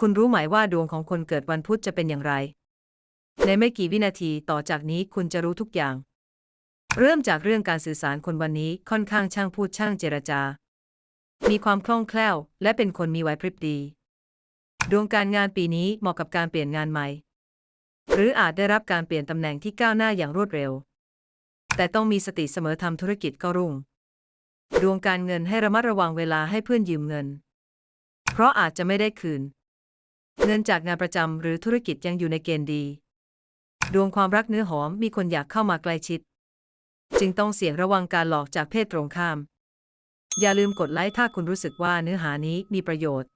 คุณรู้ไหมว่าดวงของคนเกิดวันพุธจะเป็นอย่างไร ในไม่กี่วินาทีต่อจากนี้คุณจะรู้ทุกอย่าง เริ่มจากเรื่องการสื่อสารคนวันนี้ค่อนข้างช่างพูดช่างเจรจา มีความคล่องแคล่ว และเป็นคนมีไหวพริบดี ดวงการงานปีนี้เหมาะกับการเปลี่ยนงานใหม่ หรืออาจได้รับการเปลี่ยนตำแหน่งที่ก้าวหน้าอย่างรวดเร็ว แต่ต้องมีสติเสมอทำธุรกิจก็รุ่ง ดวงการเงินให้ระมัดระวังเวลาให้เพื่อนยืมเงิน เพราะอาจจะไม่ได้คืน เงินจากงานประจำหรือธุรกิจยังอยู่ในเกณฑ์ดี ดวงความรักเนื้อหอมมีคนอยากเข้ามาใกล้ชิด จึงต้องเสี่ยงระวังการหลอกจากเพศตรงข้าม อย่าลืมกดไลค์ถ้าคุณรู้สึกว่าเนื้อหานี้มีประโยชน์